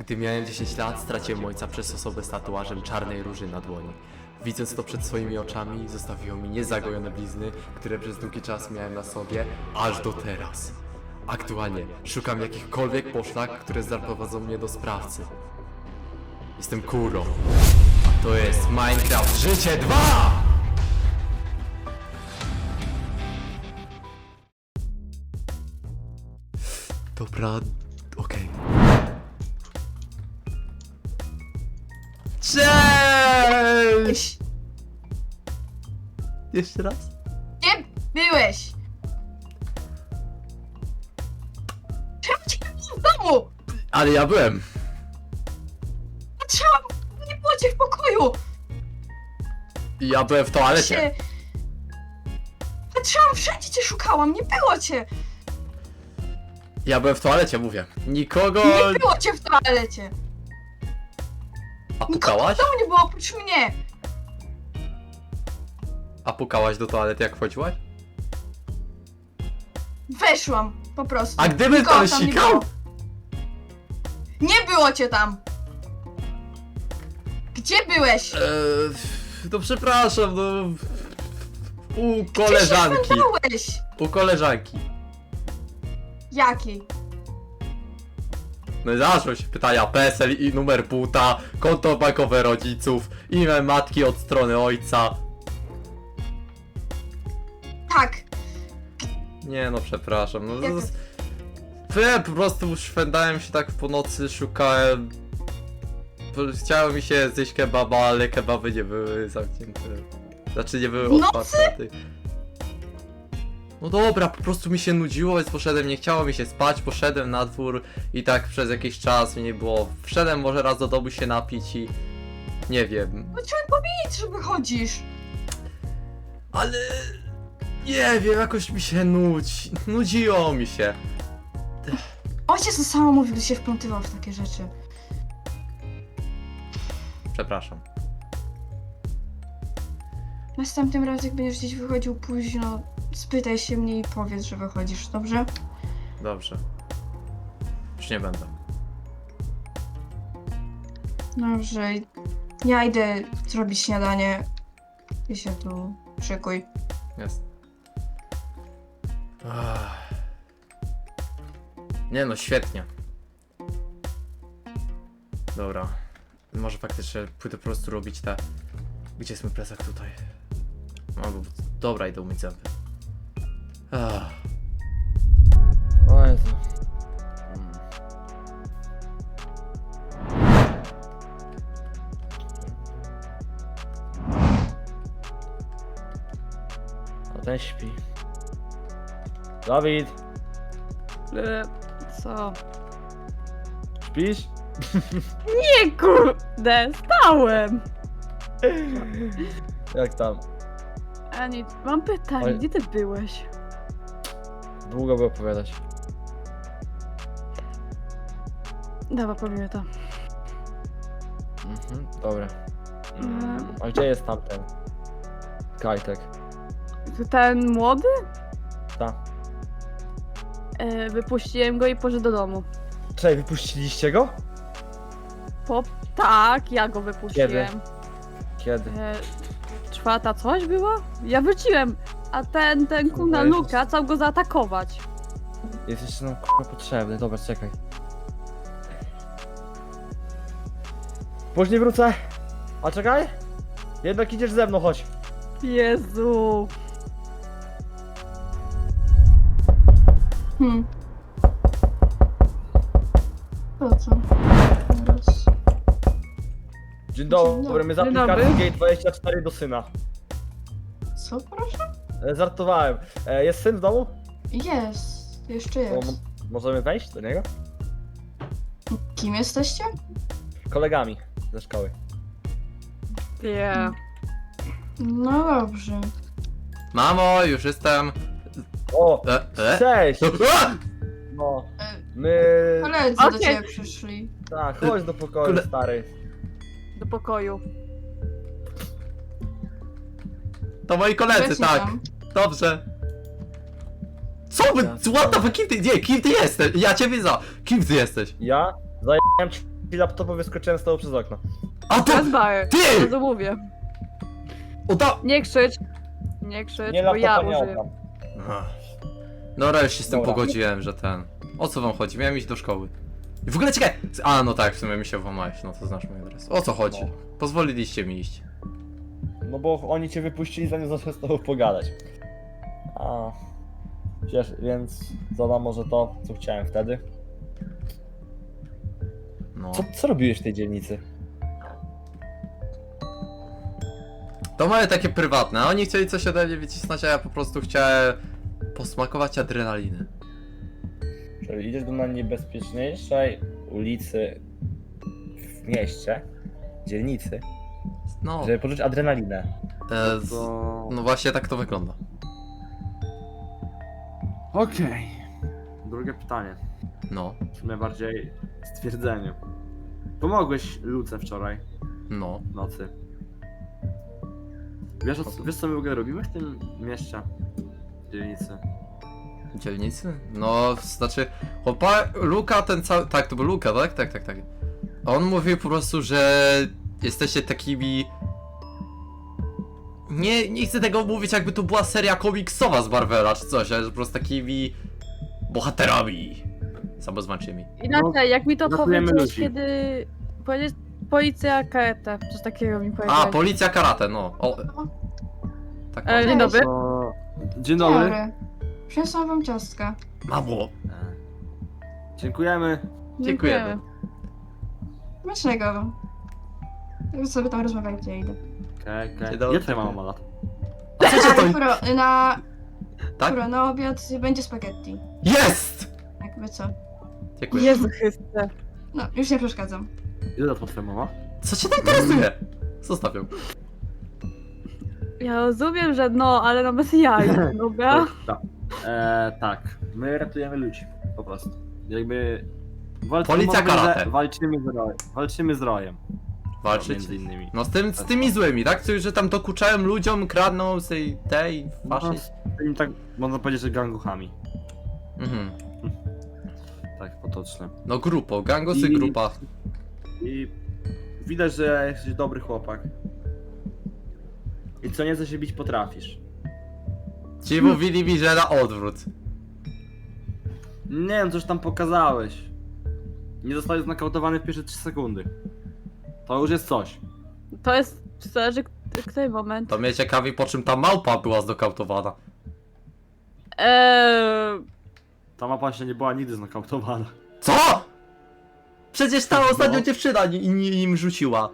Gdy miałem 10 lat, straciłem ojca przez osobę z tatuażem czarnej róży na dłoni. Widząc to przed swoimi oczami, zostawiło mi niezagojone blizny, które przez długi czas miałem na sobie, aż do teraz. Aktualnie szukam jakichkolwiek poszlak, które zaprowadzą mnie do sprawcy. Jestem Kuro. A to jest Minecraft Życie 2! Dobra, Jeszcze raz? Gdzie byłeś? Czemu cię nie było w domu? Ale ja byłem. Patrzyłam, nie było cię w pokoju. Ja byłem w toalecie. Się... Patrzyłam, wszędzie cię szukałam, nie było cię. Ja byłem w toalecie, mówię. Nikogo... Nie było cię w toalecie. A Nikogo pukałaś? w domu nie było oprócz mnie. A pukałaś do toalety jak wchodziłaś? Weszłam, po prostu. A gdybym Nikogo tam nie sikał? było. Nie było cię tam. Gdzie byłeś? Eee, no przepraszam, no... U Gdzie się koleżanki. szwendałeś? U koleżanki. Jakiej? No i zaczęły się pytania PESEL i numer buta, konto bankowe rodziców, imię matki od strony ojca. Tak. Nie no, przepraszam. No, Jaka- z- Wy po prostu szwendałem się tak po nocy, szukałem. bo Chciało mi się zjeść kebaba, ale kebaby nie były zamknięte. Znaczy nie były nocy? otwarte. No dobra, po prostu mi się nudziło, więc poszedłem, nie chciało mi się spać, poszedłem na dwór i tak przez jakiś czas mnie nie było. Wszedłem może raz do domu się napić i... Nie wiem, No chciałem powiedzieć, że wychodzisz. ale... Nie wiem, jakoś mi się nudzi. Nudziło mi się. Ojciec to samo mówił, gdy się wplątywał w takie rzeczy. Przepraszam. Następnym razem, jak będziesz gdzieś wychodził późno, spytaj się mnie i powiedz, że wychodzisz, dobrze? Dobrze. Już nie będę. Dobrze. Ja idę zrobić śniadanie. I się tu szykuj. Jest. Ach. Nie no, świetnie. Dobra. Może faktycznie pójdę po prostu robić te... Gdzie jest mój plecak tutaj? Albo... Dobra, idę umyć zęby. Ach. O Jezu. Mm. A ten śpi. Dawid, E, Co? śpisz? Nie kurde, stałem! Jak tam? Ani, mam pytanie, Oj. gdzie ty byłeś? Długo by opowiadać. Dobra, powiemy to. Mhm, dobra. Mm. A gdzie jest tamten? Kajtek. Ten młody? E, wypuściłem go i poszedł do domu. Czekaj, wypuściliście go? Po... Tak, ja go wypuściłem. Kiedy? E, czwarta coś była? Ja wróciłem, a ten, ten kuna Jezus. Luka chciał go zaatakować. Jest jeszcze nam k***a potrzebny. Dobra, czekaj. Później wrócę. A czekaj. Jednak idziesz ze mną, chodź. Jezu. Hmm. Po co? Teraz. Dzień dobry, dobry. my z Dzień aplikacji. Gate 24 do syna. Co proszę? E, Żartowałem. E, jest syn w domu? Jest. Jeszcze jest. możemy wejść do niego? Kim jesteście? Kolegami ze szkoły. Nie. No dobrze. Mamo, już jestem... O! E, e? Cześć! No, a! No, E, my... Koledzy do Okej. ciebie przyszli. Tak, chodź do pokoju, Kole- stary. Do pokoju. To moi koledzy, Leci tak. tam. Dobrze. Co wy, Ja what the fuck, kim ty, nie, kim ty jesteś? Ja ciebie za, kim ty jesteś? Ja zajęłem laptopa wyskoczyłem z tobą przez okno. A to... Bez bajer. Ty! To mówię. Oda... Nie krzycz. Nie krzycz, Nie bo ja laptopa nie użyję. Aha. Dobra, już się z tym Dobra. pogodziłem, że ten... O co wam chodzi? Miałem iść do szkoły. I w ogóle czekaj! A, no tak, w sumie mi się włamałeś, no to znasz mój adres. O co chodzi? No. Pozwoliliście mi iść. No bo oni cię wypuścili zanim zacząłem z tobą pogadać. A. Wiesz, więc zadam może to, co chciałem wtedy. No. Co, co robiłeś w tej dzielnicy? To moje takie prywatne, a oni chcieli coś ode mnie wycisnąć, a ja po prostu chciałem posmakować adrenaliny. Czyli idziesz do najniebezpieczniejszej ulicy w mieście, dzielnicy, No, żeby poczuć adrenalinę. e, z, To... no właśnie tak to wygląda. Okej. Drugie pytanie. No, W sumie bardziej stwierdzenie. Pomogłeś Luce wczoraj no. w nocy. Wiesz, o co, wiesz co my w ogóle robimy w tym mieście? Dzielnicy. Dzielnicy? No, znaczy, chłopa, Luka ten cały, tak, to był Luka, tak? Tak, tak, tak. On mówił po prostu, że jesteście takimi... Nie, nie chcę tego mówić jakby to była seria komiksowa z Marvela czy coś, ale po prostu takimi bohaterami samozwańczymi. Inaczej, jak mi to ratujemy powiedziałeś, ludzi. kiedy... Powiedzieć policja kareta, coś takiego mi A, powiedziałeś. policja karate, no. O, tak, E, dzień o. dobry. To... Dzień dobry. Dobry. Przyniosłam wam ciastka. Mamo, Dziękujemy. dziękujemy. Smacznego wam. Wy sobie tam rozmawiajcie, ja idę. Okej, Dzień okej. dobry. Ile twoja mama ma lat? A co cię to... Kuro, na, Tak? kuro, na obiad będzie spaghetti. Jest! Jakby co. Dziękuję. Jezu Chryste. No, już nie przeszkadzam. Ile lat ma twoja mama? Co cię to interesuje? Zostaw ją. Ja rozumiem, że no, ale no bez jaj, dobra? Tak. E, tak. My ratujemy ludzi. Po prostu. Jakby... Walcz, Policja karate. Walczymy z rojem. Walczymy z rojem. Walczyć. Między innymi. No z, tym, z tymi złymi, tak? Którzy że tam dokuczają ludziom, kradną z tej, tej, No, z tymi tak można powiedzieć, że ganguchami. Mhm. Tak, potocznie. No grupo, gangosy I- grupa. I widać, że jesteś dobry chłopak. I co nieco się bić potrafisz. Ci mówili mi, że na odwrót. Nie wiem, coś tam pokazałeś. Nie zostałeś znokautowany w pierwsze 3 sekundy. To już jest coś. To jest, zależy k- który moment. To mnie ciekawi, po czym ta małpa była zdokautowana. Eee, Ta mapa się nie była nigdy znokautowana. Co? Przecież ta ostatnia No. dziewczyna ni- ni- im rzuciła.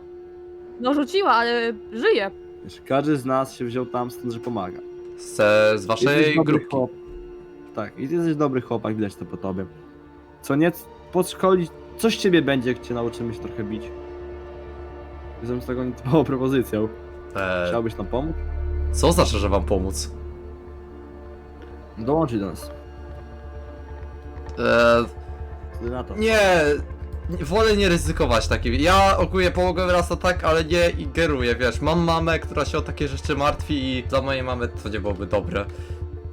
no rzuciła, ale żyje. Wiesz, każdy z nas się wziął tam stąd, że pomaga. Z, z waszej Jesteś dobry grupki. chłop. Tak, i ty jesteś dobry chłopak, widać to po tobie. Co nie, podszkolić, coś ciebie będzie, jak cię nauczymy się trochę bić. Jestem z tego nietypową propozycją. E, Chciałbyś nam pomóc? co znaczy, że wam pomóc? Dołączyć do nas. E, Co ty na to? nie, wolę nie ryzykować takim. Ja ogólnie pomogłem raz tak, ale nie ingeruję, wiesz. Mam mamę, która się o takie rzeczy martwi i dla mojej mamy to nie byłoby dobre.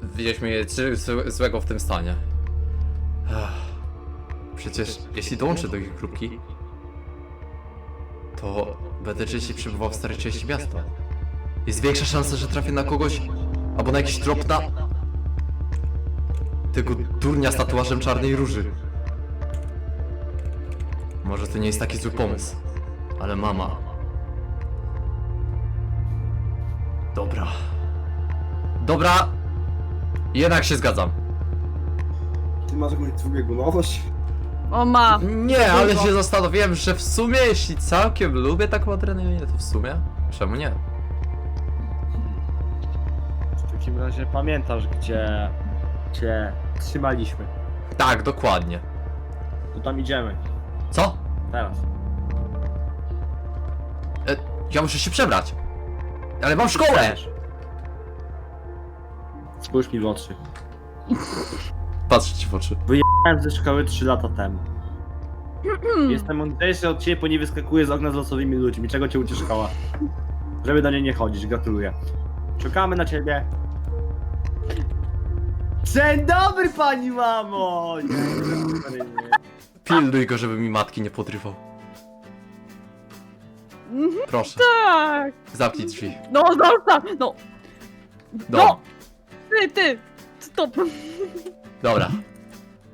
Widzieliśmy jej czy- zł- złego w tym stanie. Przecież jeśli dołączę do ich grupki, to będę częściej przebywał w starej części miasta. Jest większa szansa, że trafię na kogoś, albo na jakiś trop na... Tego durnia z tatuażem czarnej róży. Może to nie jest taki zły pomysł, ale mama. Dobra. Dobra. Jednak się zgadzam. Ty masz jakąś dwubiegunowość? O ma. Nie, ale się zastanowiłem, że w sumie, jeśli całkiem lubię taką adrenalinę, to w sumie, czemu nie? W takim razie pamiętasz, gdzie cię trzymaliśmy. Tak, dokładnie. To tam idziemy. Co? Teraz. E, ja muszę się przebrać. Ale mam szkołę! Chcesz. Spójrz mi w oczy. Patrzę ci w oczy. Wyjechałem ze szkoły 3 lata temu. Jestem mądrzejszy od ciebie, bo nie wyskakuję z okna z losowymi ludźmi. Czego cię uczy szkoła? Żeby do niej nie chodzić, gratuluję. Czekamy na ciebie. Dzień dobry pani mamo! Pilnuj go, żeby mi matki nie podrywał. Mhm, Proszę, Tak! zamknij drzwi. No, zostaw! No! No, No! Ty, ty! Stop! dobra.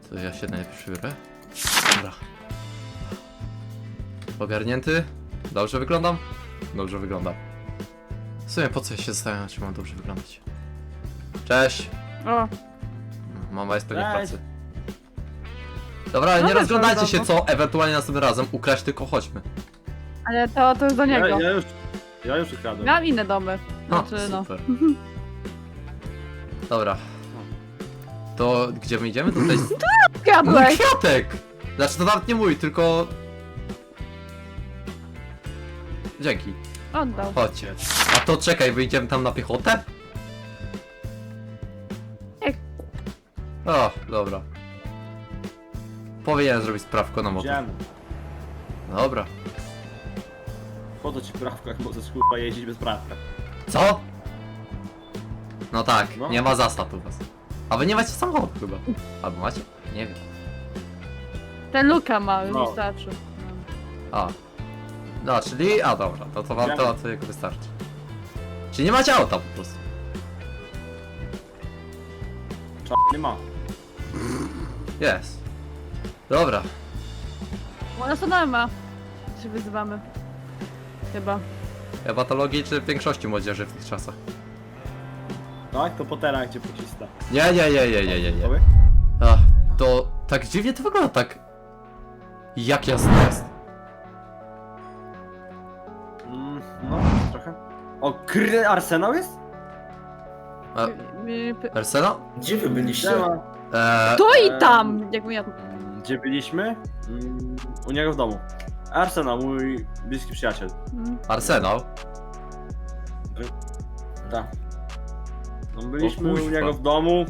To ja się najpierw wybiorę. Dobra. Ogarnięty? Dobrze wyglądam? Dobrze wyglądam. W sumie po co ja się zastanawiam, czy mam dobrze wyglądać? Cześć! O, Mama jest pewnie w Cześć. pracy. Dobra, ale No nie weź, rozglądajcie się co, ewentualnie następnym razem ukraść, tylko chodźmy. ale to, to jest do Ja, niego. ja już, ja już ukradłem. Miałam inne domy. No, Znaczy, no. super. Dobra. To gdzie my idziemy? Tutaj jest... Mój Kradłeś! kwiatek! Znaczy to nawet nie mój, tylko... Dzięki. Oddał. Chodźcie. A to czekaj, wyjdziemy tam na piechotę? Jak? O, dobra. Powinienem zrobić sprawko na motor. Dobra. Po co ci prawka, jak możesz kurwa jeździć bez prawka? Co? No tak, No. nie ma zasad u was. A wy nie macie samochodu chyba. Albo macie? Nie wiem. Ten Luka ma, już No. wystarczy. A. No, czyli... A dobra, to, to wam to, to jego wystarczy. Czyli nie macie auta po prostu. Cza nie ma. Jest. Dobra. Ona to ma. Się wyzywamy. Chyba. Chyba to logiczne w większości młodzieży w tych czasach. Tak? To potera jak cię pocisnę. Nie, nie, nie, nie, nie, nie, nie. Ach, to tak dziwnie to wygląda, tak... Jak jasno jest. Mm, no, trochę. O, kry Arsenał jest? A, Mi- py- Arsenal? Gdzie wy byliście? Siema. Eee, To i Eee, tam! Jakbym ja... Mm, Gdzie byliśmy? Mm, U niego w domu. Arsenał, mój bliski przyjaciel. Mm. Arsenal? Tak. No, byliśmy u kuźwa. niego w domu.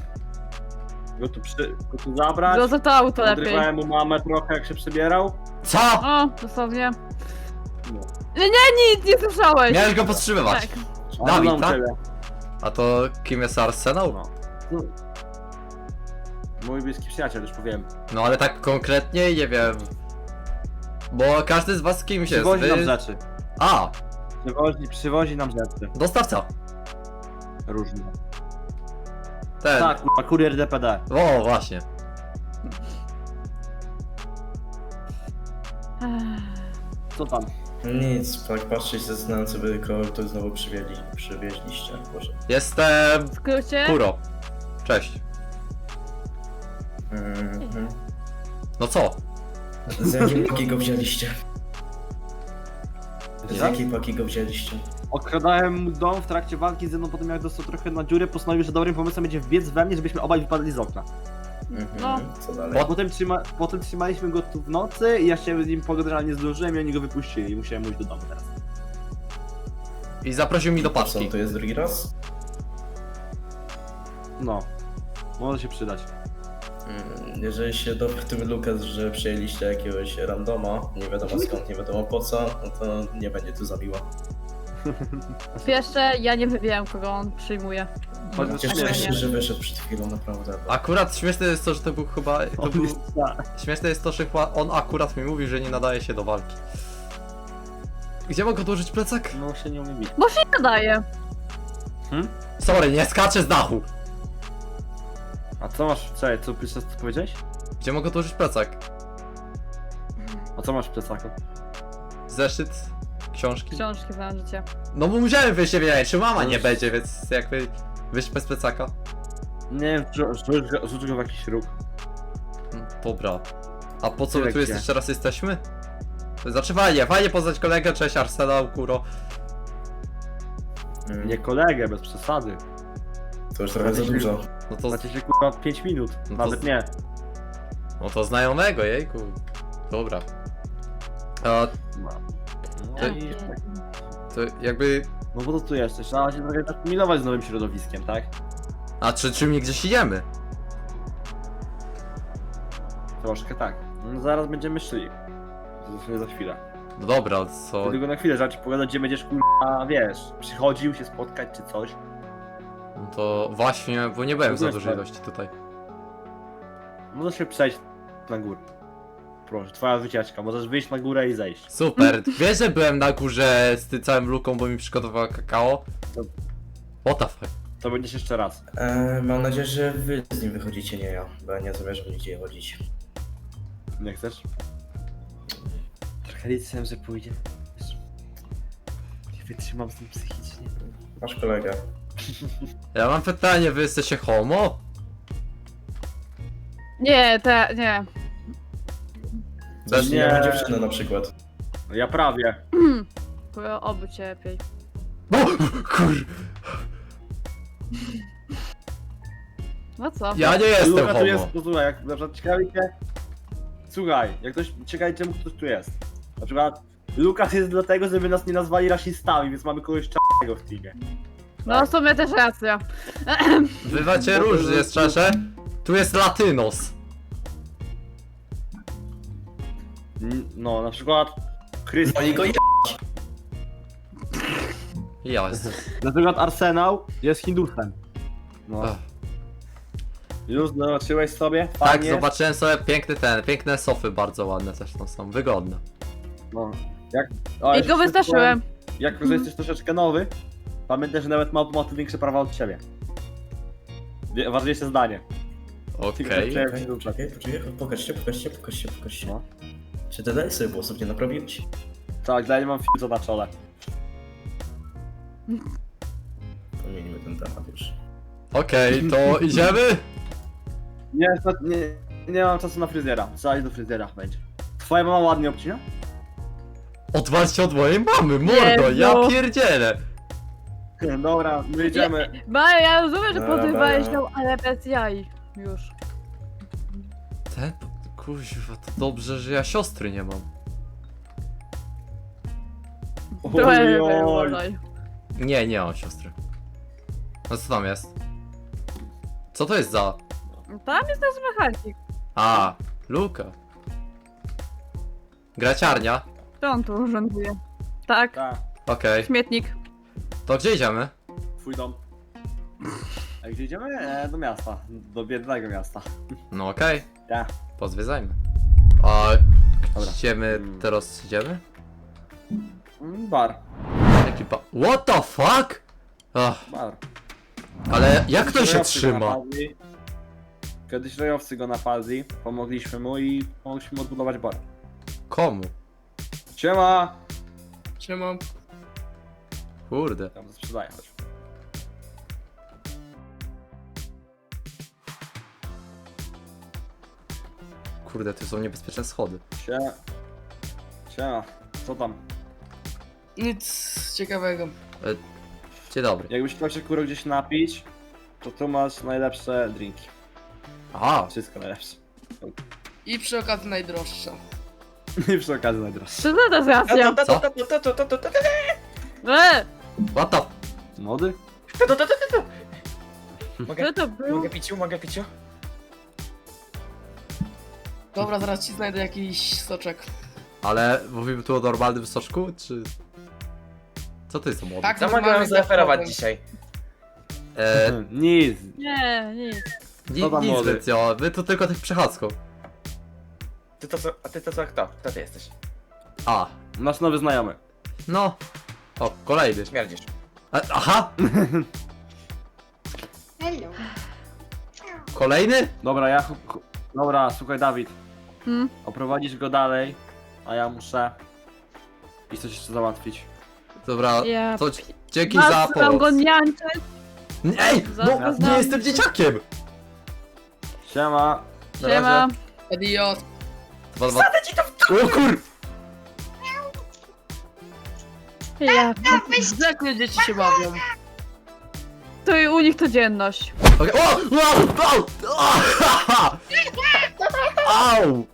Go tu, przy, go tu zabrać. To auto lepiej. Odrywałem mu mamę trochę jak się przebierał. Co? O, dosłownie. No. Nie, nie, nic, nie słyszałeś! Miałeś go powstrzymywać. Tak. A Dawid, tak? A to kim jest Arsenal? No. Mój bliski przyjaciel, już powiem. No ale tak konkretnie nie wiem. Bo każdy z was kimś jest. Przywozi nam Wy... rzeczy. A, Przywozi, przywozi nam rzeczy. dostawca. Różne. Ten. Tak, kurwa, kurier DPD. O, właśnie. Co tam? Nic, tak patrzeć zastanawiam co wy kogo tu znowu przywieźli, przywieźliście. Boże. Jestem W skrócie? Kuro. Cześć. Mhm. No co? Z jakiej paki go wzięliście? Z Tak? jakiej paki go wzięliście? Okradałem mu dom w trakcie walki ze mną, potem jak dostał trochę na dziurę, postanowił, że dobrym pomysłem będzie wbiec we mnie, żebyśmy obaj wypadli z okna. Mhm. No. Co dalej? Potem, trzyma, potem trzymaliśmy go tu w nocy i ja się z nim pogadać, ale nie zdążyłem i oni go wypuścili i musiałem pójść do domu teraz. I zaprosił mi do co, paczki. to jest drugi raz? No. Może się przydać. Mm, Jeżeli się dopytuje Lukas, że przyjęliście jakiegoś randoma, nie wiadomo skąd, nie wiadomo po co, no to nie będzie tu za miło. Pierwsze, ja nie wybieram, kogo on przyjmuje. Cieszę śmiesznie. się, że wyszedł przed chwilą, naprawdę. Akurat śmieszne jest to, że to był chyba. To był... jest. Śmieszne jest to, że chyba on akurat mi mówił, że nie nadaje się do walki. Gdzie mogę odłożyć plecak? No się nie umie bić. Bo się nadaje. Sorry, nie skaczę z dachu! A co masz, czekaj, co pierwsze co powiedziałeś? Gdzie mogę odłożyć plecak? A co masz w plecaku? Zeszyt? Książki? Książki za życie. No bo musiałem wyjść, nie wiem, czy mama nie będzie, więc jakby wyjść bez plecaka. Nie wiem, rzu- rzuć go, rzuć go w jakiś róg. Mm, Dobra. A po co my Tyle tu gdzie? jeszcze raz jesteśmy? Znaczy fajnie, fajnie poznać kolegę, cześć Arsenal, kuro. Nie kolegę, bez przesady. To już trochę za dużo. No to, Znacie się kurwa 5 minut, No to nawet nie. no to znajomego, jejku. Dobra. A, No To- i to jakby... No bo to tu jesteś, trzeba się trochę tak milować z nowym środowiskiem, tak? A czy, czy my gdzieś idziemy? Troszkę tak. No zaraz będziemy szli. Dosłownie za chwilę. No dobra, co... Tylko na chwilę, żeby ci pogadać, gdzie będziesz kurwa, wiesz, przychodził się spotkać czy coś. No to właśnie, bo nie byłem za dużej ilości tutaj. Może się przejść na górę. proszę, twoja wycieczka, możesz wyjść na górę i zejść. Super. Wiesz, że byłem na górze z tym całym luką, bo mi przygotowała kakao? What the fuck? To będziesz jeszcze raz. E, mam nadzieję, że wy z nim wychodzicie, nie ja, bo ja nie zamierzam nigdzie chodzić. Nie chcesz? Trochę liczyłem, że pójdzie. Nie wytrzymam z tym psychicznie. Masz kolegę. Ja mam pytanie, wy jesteście homo? Nie, te, nie. Też nie nie. mam dziewczyny na przykład. Ja prawie. To oby cierpiej. O, kur... No co? Ja nie jestem Luka tu homo. jest, posłuchaj, jak na przykład ciekawi cię... Słuchaj, jak ktoś ciekawi czemu ktoś tu jest. Na przykład Lukas jest dlatego, żeby nas nie nazwali rasistami, więc mamy kogoś czarnego w teamie. No w sumie też racja. Wy macie różnie, jest szczerze. Tu jest latynos. N- No, na przykład Chrystian. No i go je... Jasne. Na przykład Arsenał jest Hindusem. No. Ach. Już zobaczyłeś sobie? Tak, Fajnie? zobaczyłem sobie piękny ten, piękne sofy bardzo ładne też no są, wygodne. No. Jak, o, I go coś wystraszyłem. Jak że jesteś troszeczkę nowy, pamiętaj, że nawet małpa ma tu większe prawa od ciebie. Wie- Ważniejsze zdanie. Okej. Chciałem Czekaj, poczekaj, poczekaj, pokażcie, pokażcie, pokażcie, pokażcie. No. Czy ty dalej sobie włosów nie naprawiłeś? Tak, dalej mam filtr na czole. Pomieńmy ten temat już. Okej, to idziemy? Nie, to- nie, nie mam czasu na fryzjera. Trzeba iść do fryzjera będzie. Twoja mama ładnie obcina? Odwalcie od mojej mamy, mordo, ja pierdzielę. Dobra, my idziemy. Maja, ja rozumiem, że Dobra, podrywałeś dobra. ją, ale bez jaj. Już. Ten, kuźwa, to dobrze, że ja siostry nie mam. Trochę Oj, oj. uważaj. Nie, nie mam siostry. No co tam jest? Co to jest za... Tam jest nasz mechanik. A, Luka. Graciarnia? To on tu urządzuje. Tak, Tak, Okej, śmietnik. To gdzie idziemy? twój dom. A gdzie idziemy? E, do miasta. Do biednego miasta. No okej, Ja. pozwiedzajmy. A Dobra. gdzie my Mm. teraz idziemy? Mm, Bar. Jaki ba... What the fuck? Ach, Bar. ale jak to się go trzyma? napadli. Kiedyś rojowcy go napadli, pomogliśmy mu i pomogliśmy mu odbudować bar. Komu? Siema! Siema. Kurde. Tam sprzedaję, chodź. Kurde, to są niebezpieczne schody. Siema. Siema. Co tam? Nic ciekawego. Dzień dobry. Jakbyś chciał się kurwa gdzieś napić, to tu masz najlepsze drinki. A, Wszystko najlepsze. I przy okazji najdroższa. I przy okazji najdroższe. Co to jest racja? Co? E, what the... Mody? co to był? piciu, mogę piciu? Dobra, zaraz ci znajdę jakiś soczek. Ale mówimy tu o normalnym soczku, czy... Co to jest młody? Tak, Co mogę normalnie wam zaoferować dzisiaj? E, Nic. Nie, nic. ni, Co tam nic młody? specjalnego, wy tu tylko tych przechadzką. Ty to co, a ty to co, kto? Kto ty jesteś? A, Nasz nowy znajomy. no. O, kolejny. Śmierdzisz. A, aha! Hello. Kolejny? Dobra, ja... Dobra, słuchaj Dawid. Hmm? Oprowadzisz go dalej, a ja muszę... I coś jeszcze załatwić. Dobra, Ja to dzięki za go pomoc. Ej, no nie jestem dzieciakiem! Siema. Na Siema. Idiot. Dwa, dwa... O kur... Ja. Jak nie dzieci się bawią? To i u nich codzienność. Okej, O! O! O! O! Au!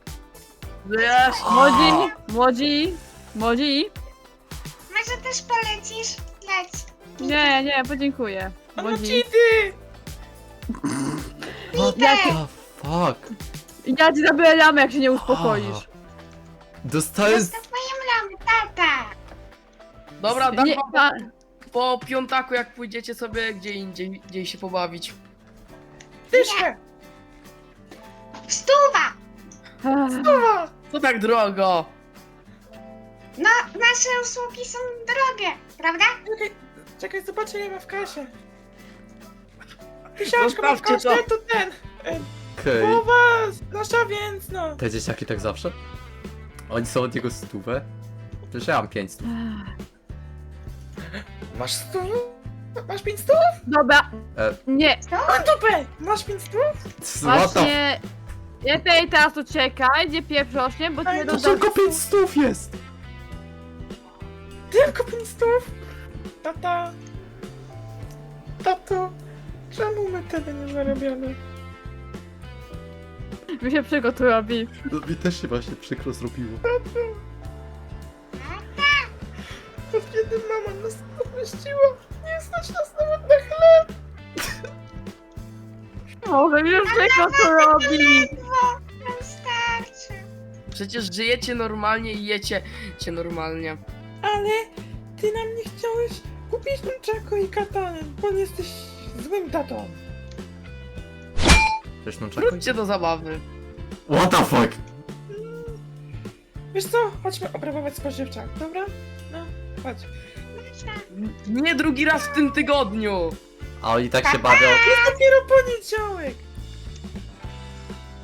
Wiesz? Młodzi, młodzi, młodzi. Może też polecisz? Leć. Nie, nie, podziękuję. Młodzi. What the fuck? Ja ci zabiorę ramę, jak się nie uspokoisz. Dostałem... Zostaw moją ramę, tata. Dobra, dam Nie, wam po piątaku, jak pójdziecie sobie gdzie indziej, gdzieś się pobawić. Tyszkę! Stuwa. Ech, Co tak drogo? No, nasze usługi są drogie, prawda? Czekaj, czekaj, zobaczę ile ma w kasie. Tysiączka ma w kasie, to ten. Okej. was, nasza więc no. Te dzieciaki tak zawsze? Oni są od niego stówę? Przecież ja mam pięć stów. Masz stu? Masz pięć stów? Dobra. E. Nie, Na dupę! Masz pięć stów? The właśnie... Lepiej teraz uciekaj, nie pieprzośnie, bo cię Ej, To tylko pięć stów jest! Tylko pięć stów? Tata. Tato. Czemu my tyle nie zarabiamy? Mi się przykro tu robi. No mi też się właśnie przykro zrobiło. Kiedy mama nas opuściła, nie stać nas nawet na chleb. Może mi się przykro tu robi. Ledwo nam starczy. Przecież żyjecie normalnie i jecie cię normalnie. Ale ty nam nie chciałeś kupić nunchaku i katany, bo jesteś złym tatą. No czekaj. Wróćcie do zabawy. What the fuck? Wiesz co? Chodźmy obrabować spożywczak, dobra? Nie drugi raz w tym tygodniu. A oni tak się bawią, Dopiero poniedziałek!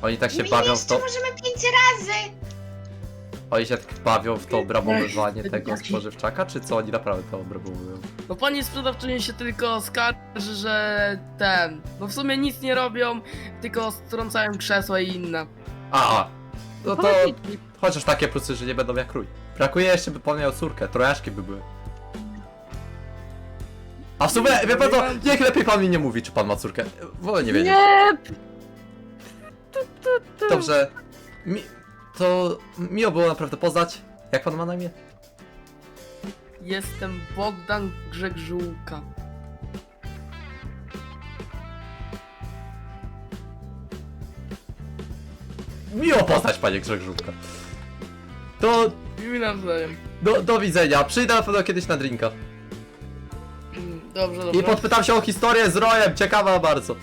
oni tak się My bawią w jeszcze to, możemy pięć razy. oni się tak bawią w to obrabowywanie tego spożywczaka, czy co oni naprawdę to obrabowują? No pani sprzedawczyni się tylko skarży, że ten. No w sumie nic nie robią, tylko strącają krzesła i inne. A, no to chociaż takie plusy, że nie będą jak rój. Brakuje jeszcze, by pan miał córkę, trojaszki by były. A w sumie, wie pan co, niech lepiej pan mi nie mówi, czy pan ma córkę. Wolę nie wiedzieć. Nie! Dobrze. Mi, to miło było naprawdę poznać. Jak pan ma na imię? Jestem Bogdan Grzegżółka. Miło poznać, panie Grzegżówka. To Nawzajem. do, do widzenia. Przyjdę na pewno kiedyś na drinka. Dobrze, dobrze. I podpytam się o historię z Rojem. Ciekawa bardzo.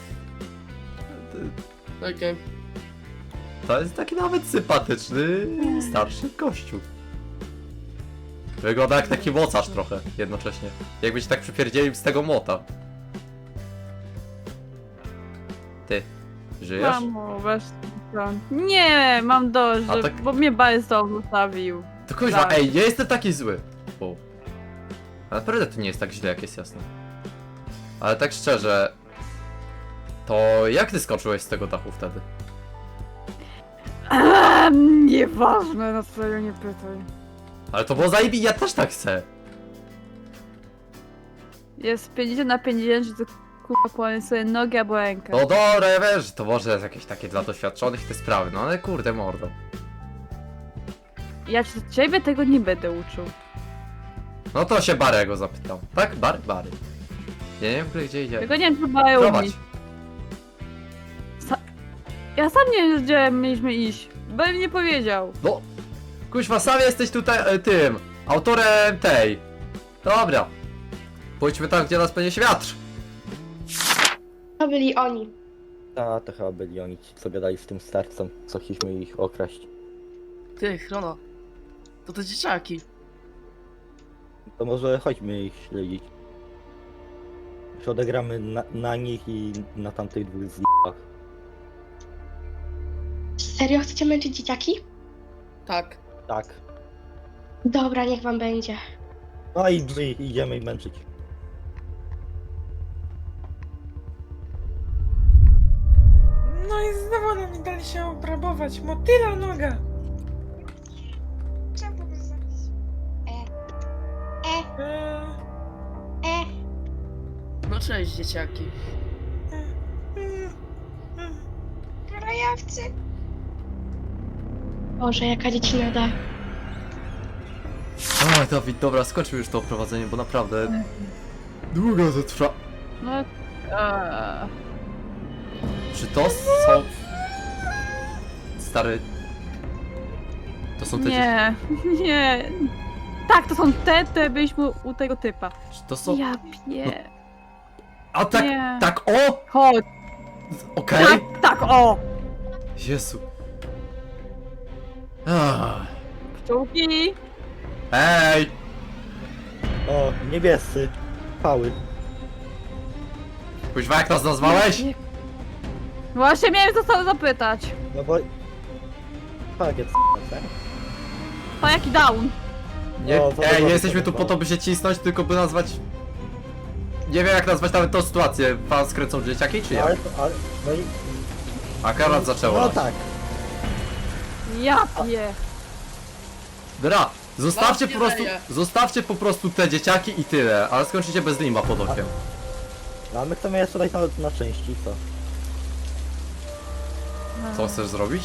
Okej. To jest taki nawet sympatyczny, starszy gościu. Wygląda jak taki mocarz trochę jednocześnie. Jakbyś tak przypierdzielił z tego młota. Ty, żyjesz? Mamo, weź stąd. Nie, mam dość, A tak- bo mnie Bajstone zostawił. To kuźwa, Tak. ej, nie jestem taki zły. O. Ale naprawdę to nie jest tak źle, jak jest jasne. Ale tak szczerze... To jak ty skoczyłeś z tego dachu wtedy? Ehm, nieważne, na serio nie pytaj. Ale to było zajebi, ja też tak chcę. Jest 50 na 50, że to kurwa kłanie sobie nogi albo rękę. No dobra, ja wiesz, to może jest jakieś takie dla doświadczonych te sprawy, no ale kurde mordo. Ja ci- ciebie tego nie będę uczył. No to się Barego zapytam. Tak? Bary? Bary. Ja nie wiem w ogóle gdzie idzie. Tego nie wiem, Prowadź. mi. Ja sam nie wiem, gdzie mieliśmy iść. Bym nie powiedział. No, kuźwa, sam jesteś tutaj e, tym, autorem tej. Dobra. Pójdźmy tam, gdzie nas będzie wiatr. To byli oni. A, to chyba byli oni ci, co gadali z tym starcem, co chcieliśmy ich okraść. Ty, Chrono. To te dzieciaki. To może chodźmy ich śledzić. Już odegramy na, na nich i na tamtych dwóch z***ach. Serio chcecie męczyć dzieciaki? Tak. Tak. Dobra, niech wam będzie. No i my idziemy ich męczyć. No i znowu nam nie dali się obrabować. Motyla noga. No cześć, dzieciaki. Krajowcy. Boże, jaka dziecinada. Oj, Dawid, dobra, skończmy już to oprowadzenie, bo naprawdę długo to trwa. No, eee. Czy to są... Stary... To są te dzieci... Nie, nie. Tak, to są te, te byliśmy u tego typa. Czy to są... Ja pie... A tak, Nie. tak, o! Chodź, Okej. tak, tak, o! Jezu. Ach. Pszczółki! Ej! O, niebiescy. Pały. Kuźwa, jak nas nazwałeś? Nie- Właśnie miałem co sobie zapytać. No bo... Pakiet tak? To jaki down? Nie, No, to ej, dobra, nie jesteśmy to tu po to, by się cisnąć, tylko by nazwać... Nie wiem jak nazwać nawet tą sytuację. Pan skręcą dzieciaki, czy Ale, jak? ale, no i... Akurat zaczęło. No tak. Ja pie. Dobra, zostawcie po prostu, nie zostawcie po prostu te dzieciaki i tyle, ale skończycie bez limba pod okiem. No, a my chcemy jeszcze dać nawet na części, co? Co chcesz zrobić?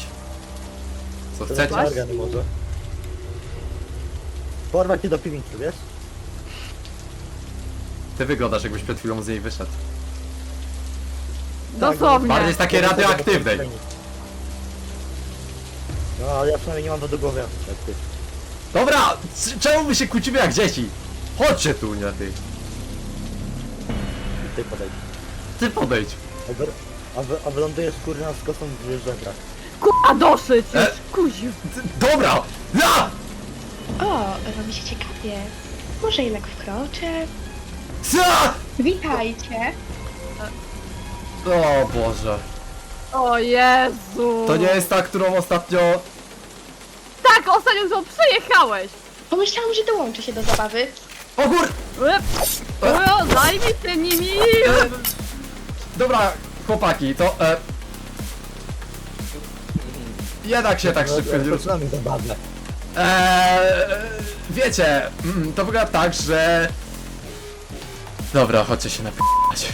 Co chcecie? jest organ może. Porwać cię do piwnicy, wiesz? Ty wyglądasz jakbyś przed chwilą z niej wyszedł. Dosłownie. Bardziej z takiej radioaktywnej. No, ale ja przynajmniej nie mam wodogłowia, jak ty. Dobra! c- Czemu my się kłócimy jak dzieci? Chodźcie tu, nie ty. I ty podejdź. Ty podejdź. A, wy, a, wy, a wylądujesz kurna z kosą w żebrach. Kurwa dosyć już, E. kuziu. Ty, dobra! Ja! O, robi się ciekawie. Może jednak wkroczę? Co? Witajcie. O Boże. O Jezu. To nie jest ta, którą ostatnio... Tak, ostatnio co przyjechałeś. Pomyślałam, że dołączy się do zabawy. O kur... Łyp. O, zajmij się nimi. E, dobra, chłopaki, to... E... Jednak się tak szybko nie. Zaczynamy zabawę. Eee, wiecie, mm, to wygląda tak, że... Dobra, chodźcie się napisać.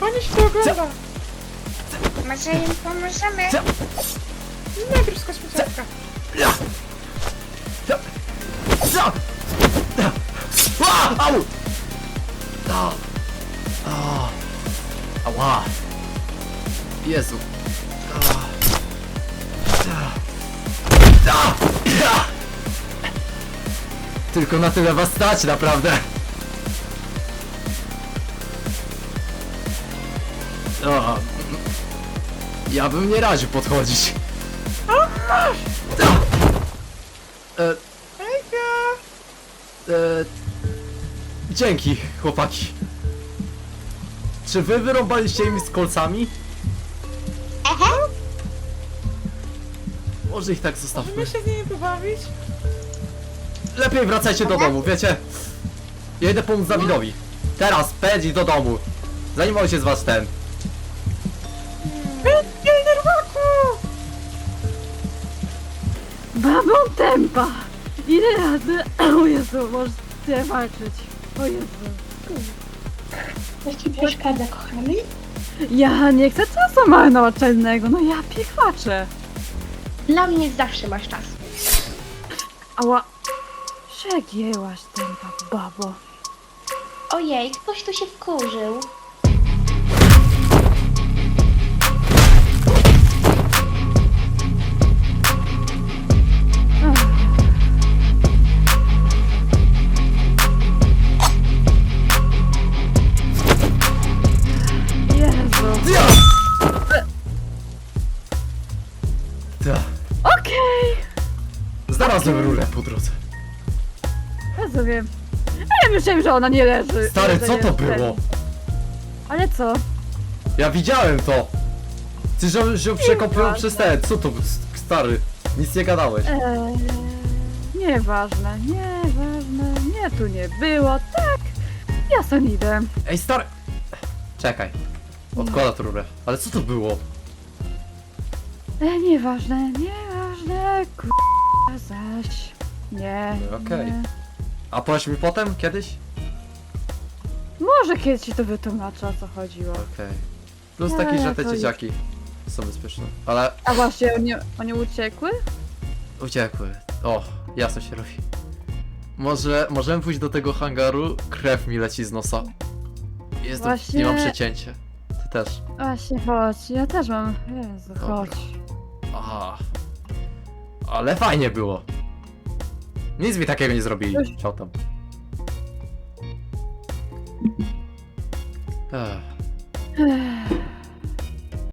Pani się to ogląda. Może im pomożemy? Najpierw z kosmosetka. Au! A. A. Ała! Jezu! Tylko na tyle was stać, naprawdę! O. Ja bym nie radził podchodzić. E, E, dzięki, chłopaki. Czy wy wyrąbaliście mi z kolcami? Może ich tak zostawmy. Możemy się z nimi pobawić? Lepiej wracajcie do domu, wiecie? Ja idę pomóc Dawidowi. Teraz, pędzi do domu. Zanim ojciec was ten. Babą tempa. Ile razy? O Jezu, możesz walczyć. O Jezu. Coś ci przeszkadza, kochany? Ja nie chcę czasu marnotrawnego, no ja piekłaczę. Dla mnie zawsze masz czas. Ała. Przegięłaś tempa, babo. Ojej, ktoś tu się wkurzył. Znalazłem rurę po drodze. Wiem. A ja myślałem, że ona nie leży. Stary, Że co to było? Ale co? Ja widziałem to! Ty że przekąpiłem Nieważne. przez ten. Co to, stary? Nic nie gadałeś. Eee, nieważne, nieważne. Nie, tu nie było. Tak. Ja stąd idę. Ej, stary! Czekaj. Odkłada tą rurę. Ale co to było? E, nieważne, nieważne. Kurwa zaś. Nie. Okej. nie. A powiedz mi potem, kiedyś? Może kiedyś ci to wytłumaczę o co chodziło. Okej. Plus Nie, taki, że te dzieciaki są bezpieczne. Ale A właśnie, oni, oni uciekły? uciekły. O, jasno się robi. Może możemy pójść do tego hangaru? Krew mi leci z nosa. Jest Właśnie- nie mam przecięcie. Ty też. Właśnie, chodź. Ja też mam. Jezu, Dobra. chodź. Aha. Ale fajnie było. Nic mi takiego nie zrobili. Ciao tam. Ech,